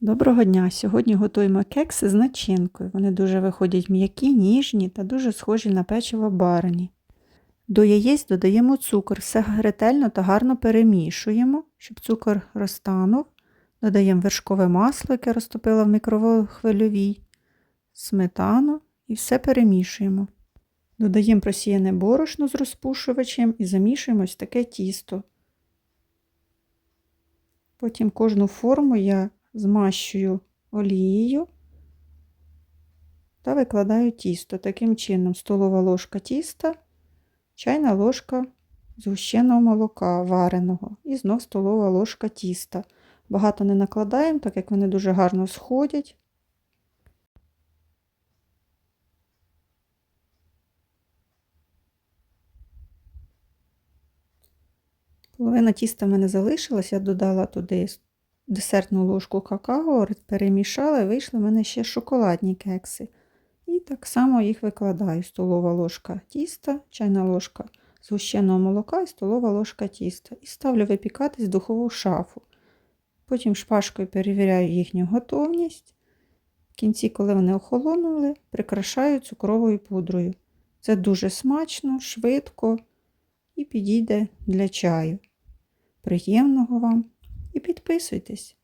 Доброго дня! Сьогодні готуємо кекси з начинкою. Вони дуже виходять м'які, ніжні та дуже схожі на печиво барні. До яєць додаємо цукор, все ретельно та гарно перемішуємо, щоб цукор розтанув. Додаємо вершкове масло, яке розтопила в мікроволновій, сметану і все перемішуємо. Додаємо просіяне борошно з розпушувачем і замішуємо ось таке тісто. Потім кожну форму я змащую олією та викладаю тісто. Таким чином, столова ложка тіста, чайна ложка згущеного молока вареного і знов столова ложка тіста. Багато не накладаємо, так як вони дуже гарно сходять. Половина тіста в мене залишилась, я додала туди десертну ложку какао, перемішала і вийшли в мене ще шоколадні кекси. І так само їх викладаю. Столова ложка тіста, чайна ложка згущеного молока і столова ложка тіста. І ставлю випікатись в духову шафу. Потім шпажкою перевіряю їхню готовність. В кінці, коли вони охолонули, прикрашаю цукровою пудрою. Це дуже смачно, швидко і підійде для чаю. Приємного вам і підписуйтесь.